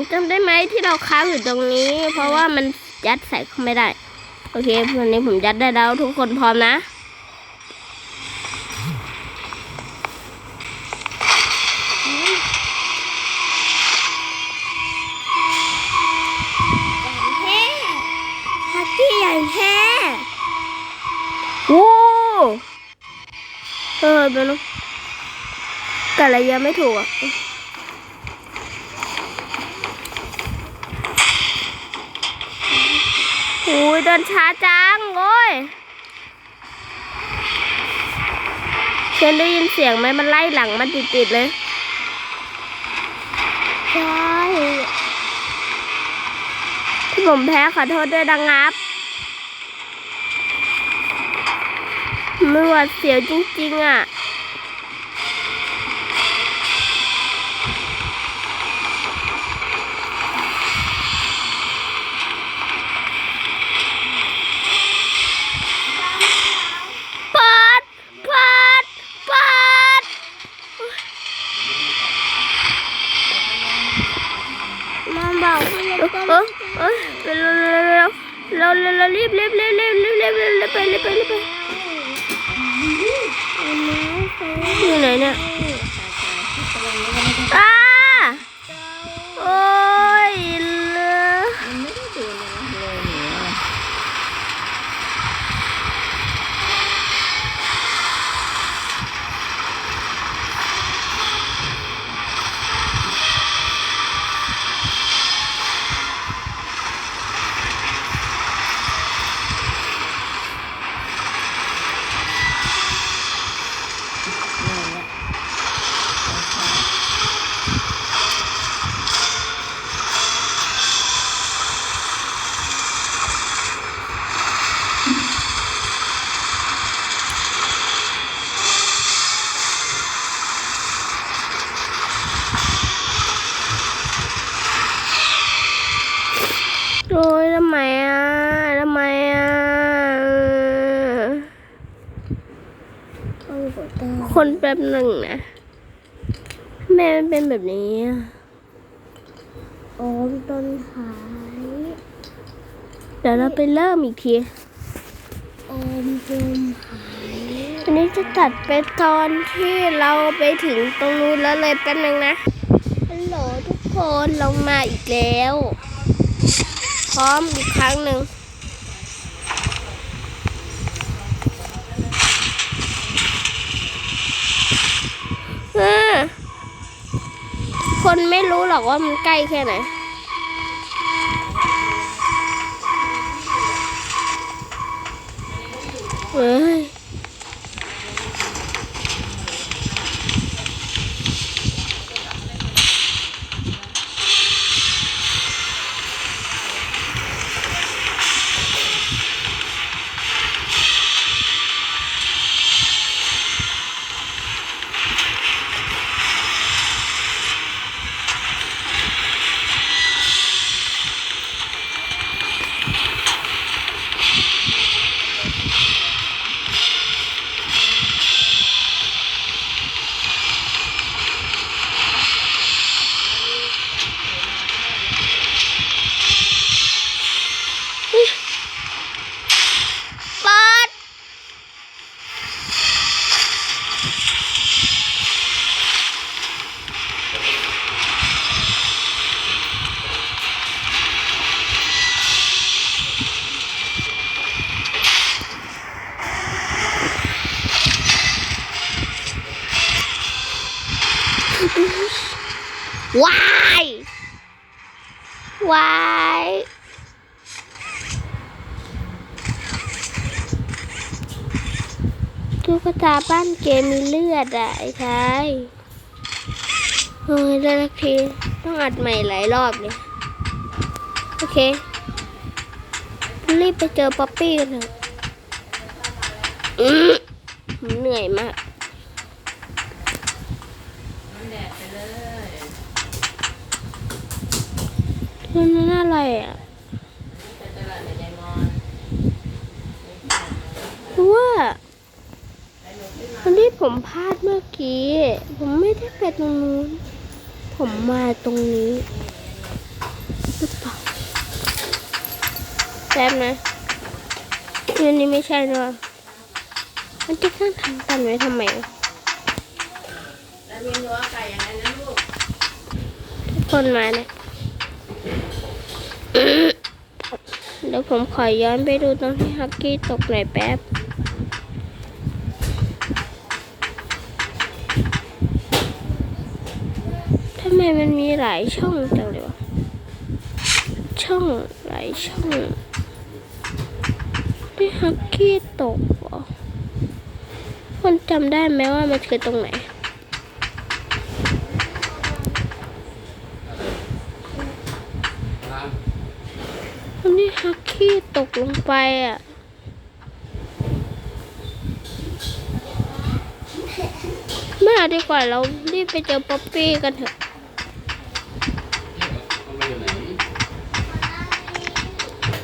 นจำได้ไหมที่เราค้างอยู่ตรงนี้ เพราะว่ามันยัดใส่เข้าไม่ได้ โอเควันนี้ผมยัดได้แล้วทุกคนพร้อมนะแท้ฮักกี้ใหญ่แท้โอ้เออเป็นลูกแต่อะไรยังไม่ถูกอะ โอ้ยเดินช้าจังโอ้ยเชนได้ยินเสียงไหมมันไล่หลังมันติดๆเลยใช่ที่ผมแพ้ขอโทษด้วยดังงับมันหวาดเสียวจริง ๆ อะ เอ้ยเร็วเร็วเร็วเร็วรีบรีบรีบรีบรีบรีบรีบไปรีบไปรีบไปอยู่ไหนเนี่ย คนแป๊บหนึ่งนะแม่มันเป็นแบบนี้อะโอมต้นหายเดี๋ยวเราไปเริ่มอีกทีโอมต้นหายอันนี้จะตัดไปตอนที่เราไปถึงตรงนู้นแล้วเลยแป๊บนึงนะฮัลโหลทุกคนเรามาอีกแล้ว พร้อมอีกครั้งหนึ่ง เออ คนไม่รู้หรอกว่ามันใกล้แค่ไหนเฮ้ย วายวายตุ๊กตาบ้านเกมมีเลือดอะ ไอ้ชายเฮ้ยได้สักทีต้องอัดใหม่หลายรอบเลย โอเค รีบไปเจอป๊อปปี้กันเถอะเหนื่อยมาก นั่นนั่นอะไรอะว่าวันที่ผมพลาดเมื่อกี้ ผมไม่ได้ไปตรงนู้น ผมมาตรงนี้หรือเปล่าแป๊บนะอันนี้ไม่ใช่เนอะมันจะข้างทางตันไว้ทำไมวะ แล้วมีเนื้อไก่อย่างนั้นนะลูกทุกคนมาเนี่ยเดี๋ยวผมขอย้อนไปดูตรงที่ฮักกี้ตกหน่อยแป๊บทำไมมันมีหลายช่องจังเลยวะ ช่องหลายช่องที่ฮักกี้ตกเหรอคนจำได้ไหมว่ามันคือตรงไหน อันนี้ ฮักกี้ตกลงไปอะ ไม่เอาดีกว่าเรารีบไปเจอป๊อปปี้กันเถอะเอามาอยู่ไหน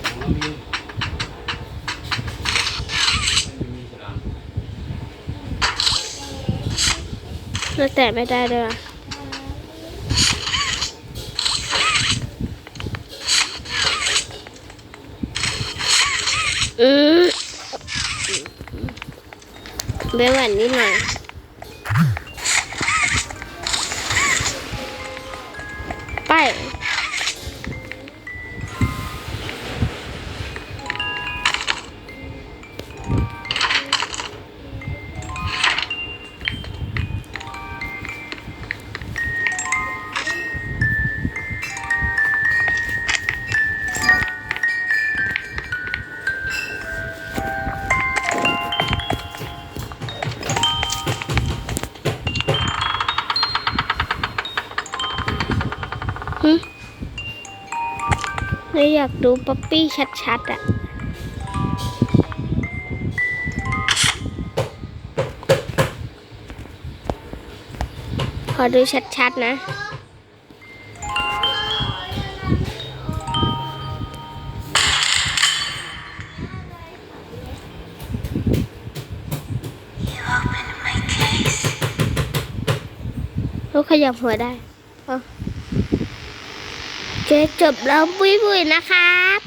ของเรามีไม่มีฉลามเราแตะไม่ได้ด้วย อืมเบลวันนี่หน่อยไป เราอยากดูป๊อปปี้ชัดๆอะขอดูชัดๆนะเราขยับหัวได้เอาโอ จะจบแล้วปุ้ยๆนะครับ